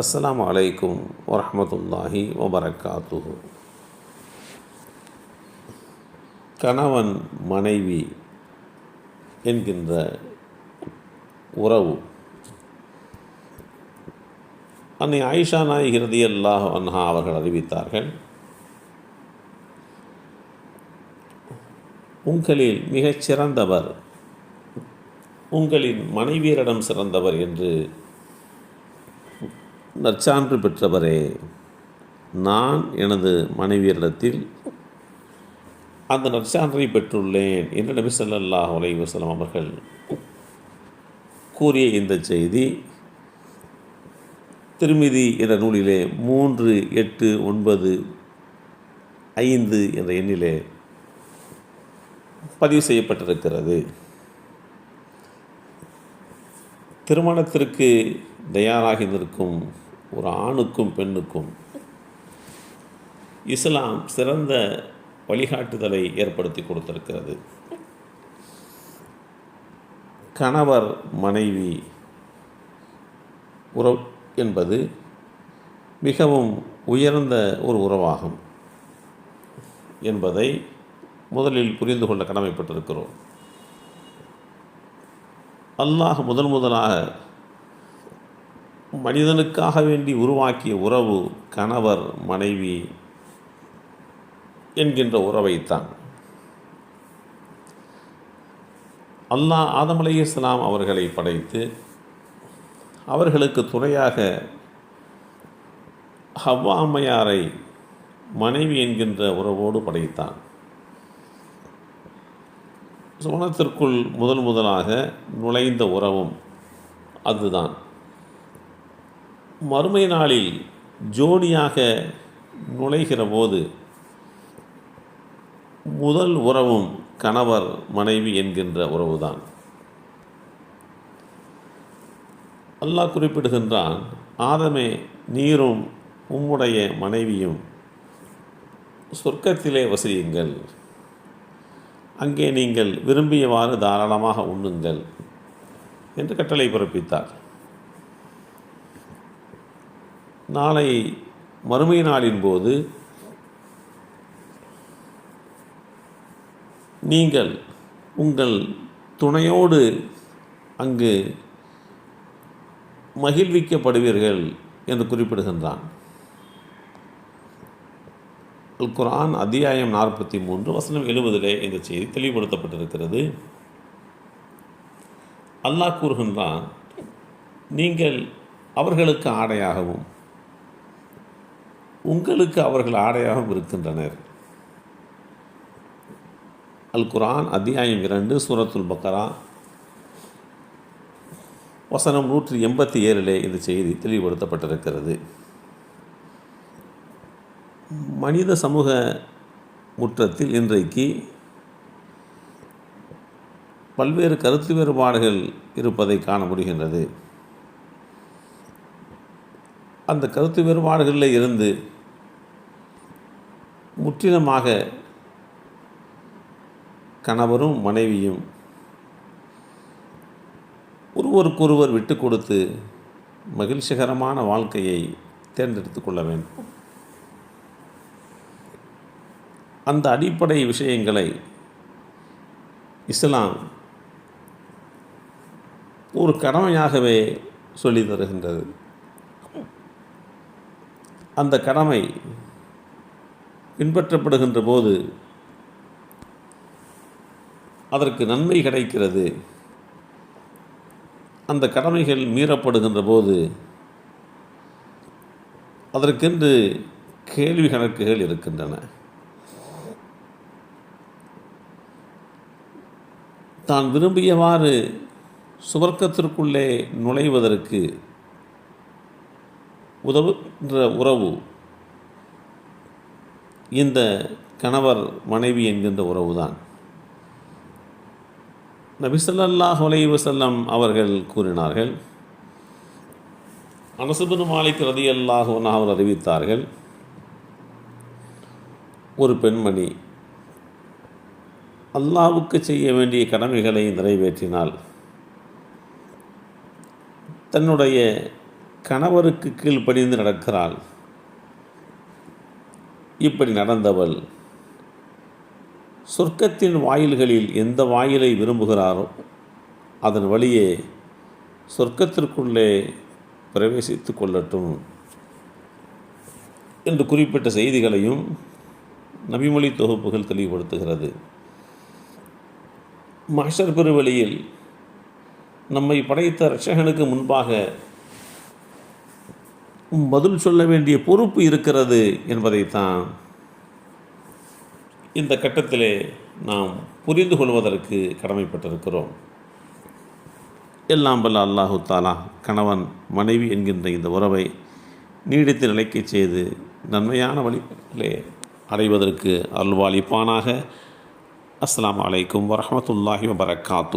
அஸ்லாம் அலைக்கும் வரமத்துல்லாஹி வபரகாத்துஹு கணவன் மனைவி என்கின்ற உறவு. அன்னை ஆயிஷா நாயகி அல்லாஹ் அன்ஹா அவர்கள் அறிவித்தார்கள். உங்களில் மிகச் சிறந்தவர் உங்களின் மனைவியரிடம் சிறந்தவர் என்று நற்சான்று பெற்றவரே நான் எனது மனைவியரிடத்தில் அந்த நற்சான்றை பெற்றுள்ளேன் என்று நபி சொல்லல்லா அலைஹி வசலம் அவர்கள் கூறிய இந்த செய்தி திருமிதி என்ற நூலிலே மூன்று எட்டு ஒன்பது ஐந்து என்ற எண்ணிலே பதிவு செய்யப்பட்டிருக்கிறது. திருமணத்திற்கு தயாராகி நிற்கும் ஒரு ஆணுக்கும் பெண்ணுக்கும் இஸ்லாம் சிறந்த வழிகாட்டுதலை ஏற்படுத்தி கொடுத்திருக்கிறது. கணவர் மனைவி உறவு என்பது மிகவும் உயர்ந்த ஒரு உறவாகும் என்பதை முதலில் புரிந்து கொள்ள கடமைப்பட்டிருக்கிறோம். அல்லாஹ் முதன் முதலாக மனிதனுக்காக வேண்டி உருவாக்கிய உறவு கணவர் மனைவி என்கின்ற உறவைத்தான். அல்லாஹ் ஆதம் இஸ்லாம் அவர்களை படைத்து அவர்களுக்கு துணையாக ஹவ்வா அம்மையாரை மனைவி என்கின்ற உறவோடு படைத்தான். சுவனத்திற்குள் முதல் முதலாக நுழைந்த உறவும் அதுதான். மறுமை நாளில் ஜோடியாக நுழைகிற போது முதல் உறவும் கணவர் மனைவி என்கின்ற உறவுதான். அல்லாஹ் குறிப்பிடுகின்றான் ஆதமே நீரும் உம்முடைய மனைவியும் சொர்க்கத்திலே வசியுங்கள். அங்கே நீங்கள் விரும்பியவாறு தாராளமாக உண்ணுங்கள் என்று கட்டளை பிறப்பித்தார். நாளை மறுமை நாளின் போது நீங்கள் உங்கள் துணையோடு அங்கு மகிழ்விக்கப்படுவீர்கள் என்று குறிப்பிடுகின்றான். குரான் அத்தியாயம் நாற்பத்தி மூன்று வசனம் எழுபதிலே இந்த செய்தி தெளிவுபடுத்தப்பட்டிருக்கிறது. அல்லாஹ் கூறுகின்றான் நீங்கள் அவர்களுக்கு ஆடையாகவும் உங்களுக்கு அவர்கள் ஆடையாகவும் இருக்கின்றனர். அல் குரான் அத்தியாயம் இரண்டு சூரத்துல் பக்கரா. வசனம் நூற்றி எண்பத்தி ஏழிலே இந்த செய்தி தெளிவுபடுத்தப்பட்டிருக்கிறது. மனித சமூக முற்றத்தில் இன்றைக்கு பல்வேறு கருத்து வேறுபாடுகள் இருப்பதை காண முடிகின்றது. அந்த கருத்து வேறுபாடுகளில் இருந்து முற்றிலுமாக கணவரும் மனைவியும் ஒருவருக்கொருவர் விட்டு கொடுத்து மகிழ்ச்சிகரமான வாழ்க்கையை தேர்ந்தெடுத்து கொள்ள வேண்டும். அந்த அடிப்படை விஷயங்களை இஸ்லாம் ஒரு கடமையாகவே சொல்லி தருகின்றது. அந்த கடமை பின்பற்றப்படுகின்ற போது அதற்கு நன்மை கிடைக்கிறது. அந்த கடமைகள் மீறப்படுகின்ற போது அதற்கென்று கேள்வி கணக்குகள் இருக்கின்றன. தான் விரும்பியவாறு சுவர்க்கத்திற்குள்ளே நுழைவதற்கு உதவுகின்ற உறவு. இந்த கணவர் மனைவி என்கின்ற உறவுதான். நபிசல்லாஹ் அலைஹி அவர்கள் கூறினார்கள் அனசுபின் மாலிக் ரதி அல்லாஹூன் அவர் அறிவித்தார்கள் ஒரு பெண்மணி அல்லாவுக்கு செய்ய வேண்டிய கடமைகளை நிறைவேற்றினால் தன்னுடைய கணவருக்கு கீழ்ப்படிந்து நடக்கிறாள். இப்படி நடந்தவள் சொர்க்கத்தின் வாயில்களில் எந்த வாயிலை விரும்புகிறாரோ அதன் வழியே சொர்க்கத்திற்குள்ளே பிரவேசித்து கொள்ளட்டும் என்று குறிப்பிட்ட செய்திகளையும் நபிமொழி தொகுப்புகள் தெளிவுபடுத்துகிறது. மாஷர் பெருவெளியில் நம்மை படைத்த ரட்சகனுக்கு முன்பாக பதில் சொல்ல வேண்டிய பொறுப்பு இருக்கிறது என்பதைத்தான் இந்த கட்டத்திலே நாம் புரிந்து கொள்வதற்கு கடமைப்பட்டிருக்கிறோம். எல்லாம் வல்ல அல்லாஹு தாலா கணவன் மனைவி என்கின்ற இந்த உறவை நீடித்து நிலைக்கச் செய்து நன்மையான வழிகளிலே அடைவதற்கு அல்வாளிப்பானாக அஸ்லாம் அலைக்கும் வரமத்துல்லாஹி வபரகாத்து